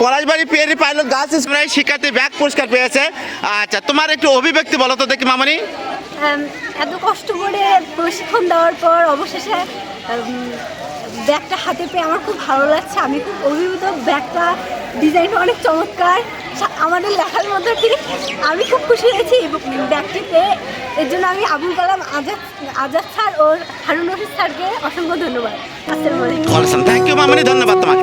Palashbari Piyari pilot girls স্কুলের শিক্ষার্থী bag পুরস্কার পেয়েছে। আচ্ছা তোমার একটু অভিব্যক্তি বলো তো দেখি মামনি। এত কষ্ট করে প্রশিক্ষণ দেওয়ার পর অবশেষে ব্যাগটা হাতে পেয়ে আমার খুব ভালো লাগছে। আমি খুব অভিভূত ব্যাগটা ডিজাইনটা অনেক চমৎকার। আমাদের লেখার মধ্যে ঠিক আমি খুব খুশি হয়েছি। এই ব্যাগটি পেয়ে এর জন্য আমি আবুল কালাম আজাদ আজাদ স্যার ও হারুন রশিদ স্যারকে অসংখ্য ধন্যবাদ। আসসালামু আলাইকুম। থ্যাংক ইউ মামনি। ধন্যবাদ তোমাকে।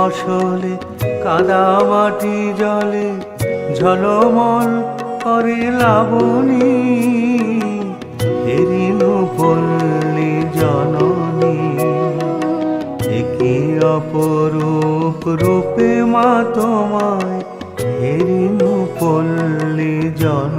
ফসলে কাদা মাটি জলে ঝলমল করে লাবণী। হেরিনু পল্লী জননী একই অপরূপ রূপে মা তোমায়। হেরিনু পল্লী জননী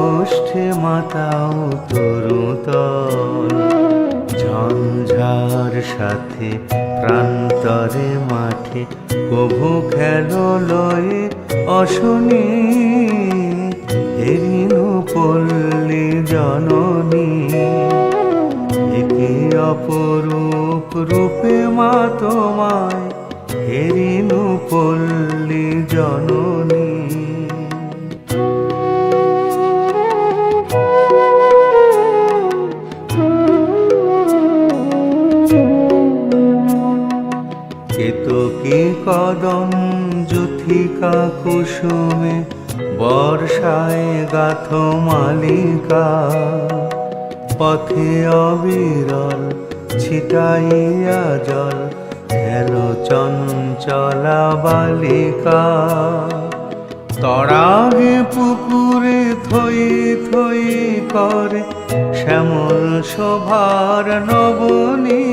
জ্যৈষ্ঠে মাতাও তরুতল ঝঞ্ঝার সাথে প্রান্তরে মাঠে কভু খেলো লয়ে অশনি। হেরিনু পল্লী জননী। একে অপরূপ রূপে মা তোমায়। হেরিনু পল্লী জননী। মালিকা পথে অবিরল, ছিটাইয়া জল খেলো চঞ্চলা বালিকা। তরাগে পুকুরে থই থই করে শ্যামল শোভার নবনী।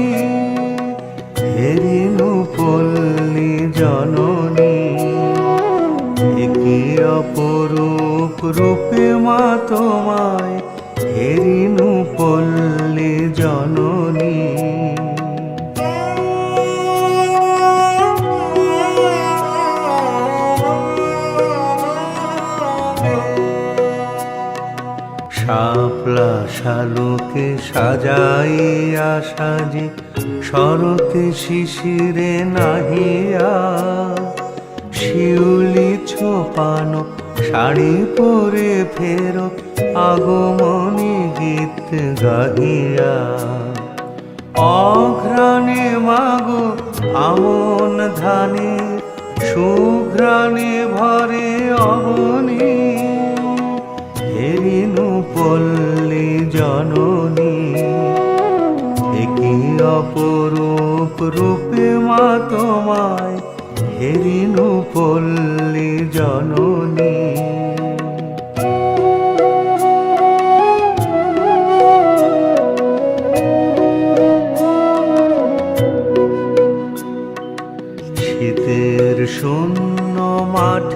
হেরিনু পল্লী জননী, একে অপরূপ রূপে মা তোমায় হেরিনু পল্লী জননী। শাপলা শালুকে সাজাইয়া সাজে শরতে শিশিরে নাহিয়া, শিউলি ছোপানো শাড়ি পরে ফেরো আগমনী গীত গাহিয়া অঘ্রাণে মাগো আমন ধানে, সুঘ্রাণে ভরে অবনী। হেরিনু পল্লী জননী একই অপরূপ রূপে মা তোমায়, হেরিনু পল্লী জননী।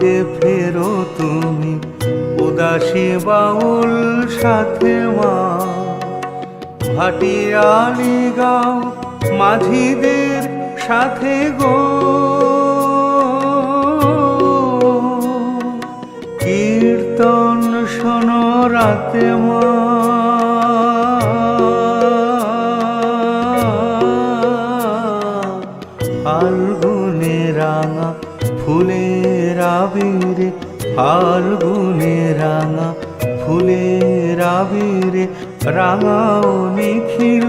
মাঠে ফেরো তুমি, উদাসী বাউল সাথে মা। ভাটিয়ালি গাও মাঝিদের সাথে গো। কীর্তন শোনো রাতে মা। রাঙাও নিখিল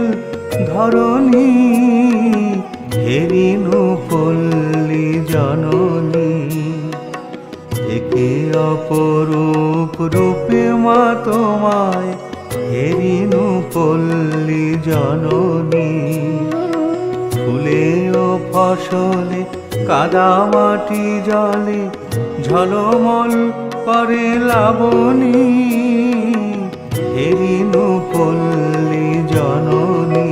ধরণী হেরিনু পল্লী জননী। একে অপরূপ রূপে মা তোমায় হেরিনু পল্লি জননী। ফুলে ও ফসলে কাদা মাটি জলে ঝলমল করে লাবণী। হেরিনু পল্লি জননী।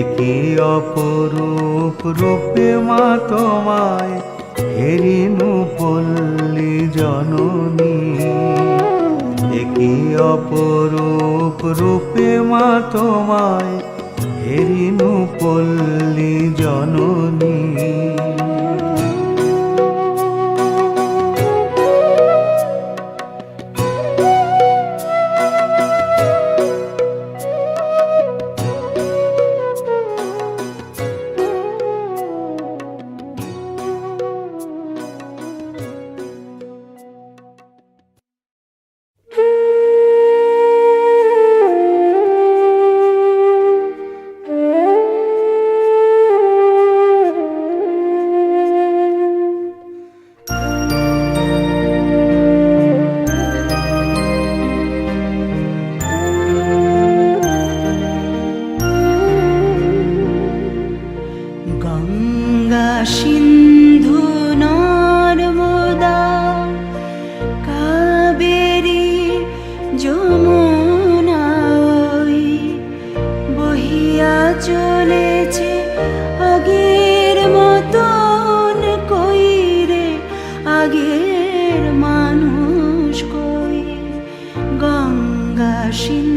একই অপরূপ রূপে মা তোমায় হেরিনু পল্লি জননী। একই অপরূপ রূপে মা তোমায় হেরিনু পল্লী machine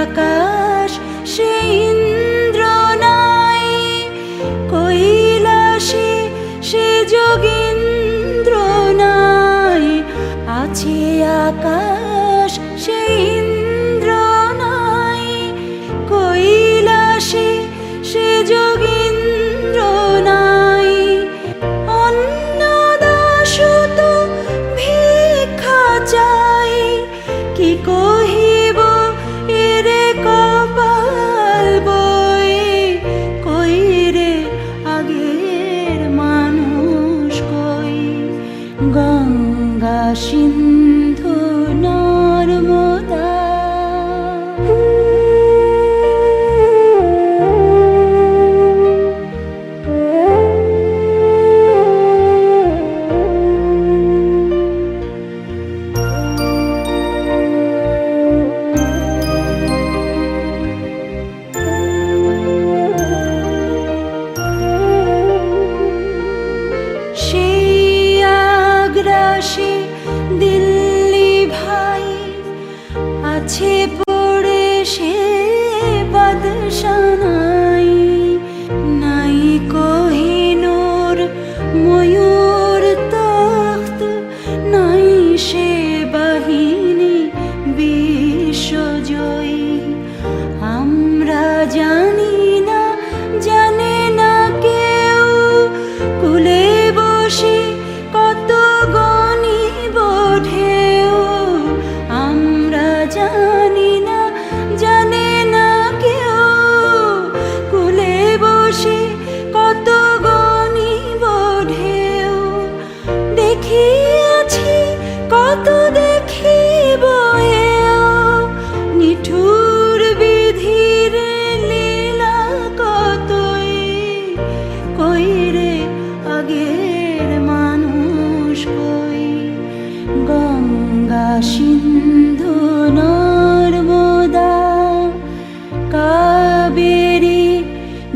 আকাশ সে ইন্দ্র নাই। কৈলাসে সে যোগেন্দ্র নাই। আছে আকাশ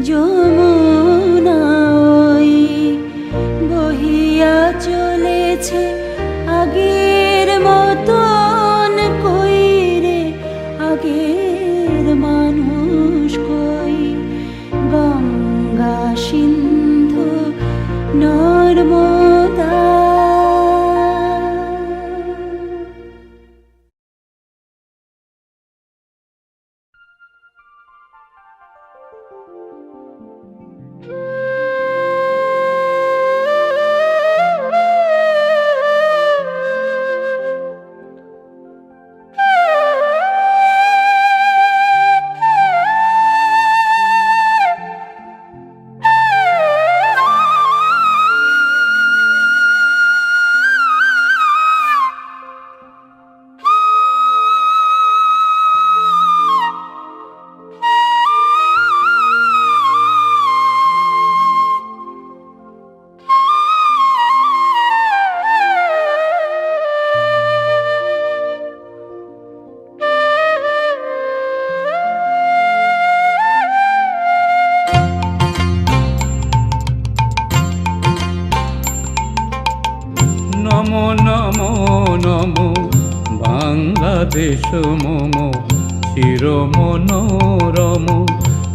yo amo নমো নমো বাংলাদেশ, মম। চির মনোরম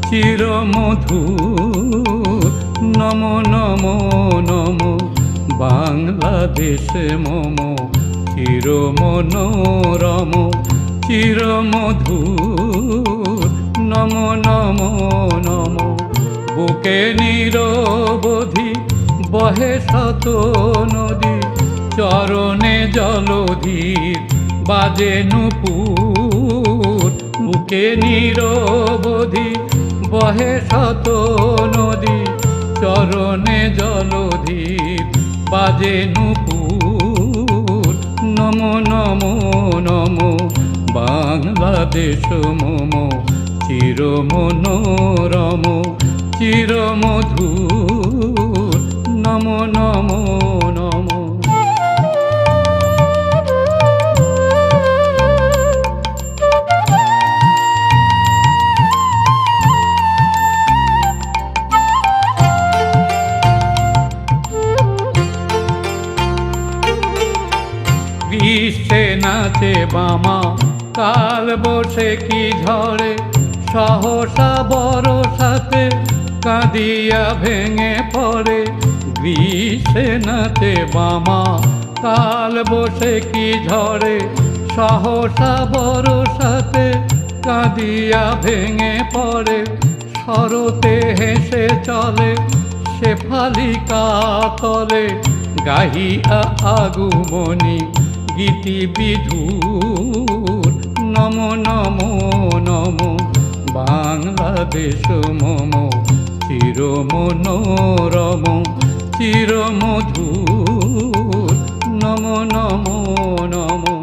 চির মধু নমো নমো নমো। বাংলাদেশ, মম। চির মনোরম চির মধু নমো নমো নমো। বুকে নিরবধি বহে শত নদী। চরণে জলধীর বাজে নুপুর, বুকে নিরবধি বহে শত নদী, চরণে জলধীর বাজে নুপুর। নমো নমো নমো, বাংলাদেশ মম চির মনোরম চির মধুর নমো নমো বামা, কাল বসে কি ঝড়ে? সহসা বড় সাথে কাঁদিয়া ভেঙে পড়ে। গ্রীষ্মে নাতে বামা, কাল বসে কি ঝড়ে? সহসা বড় সাথে কাঁদিয়া ভেঙে পড়ে। শরতে হেসে চলে শেফালিকা তলে গাহিয়া আগুমনি গীতি বিধুর। নম নম নম। বাংলাদেশ মম। চির মনোরম চির মধুর নম নম নম।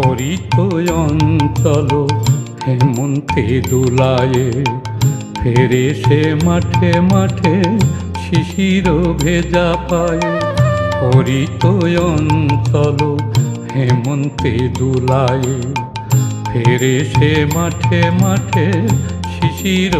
হরিত অঞ্চল হেমন্তে দোলায়ে ফেরে সে মাঠে মাঠে শিশির ভেজা পায়। হরিত অঞ্চল হেমন্তে দোলায়ে ফেরে সে মাঠে মাঠে শিশির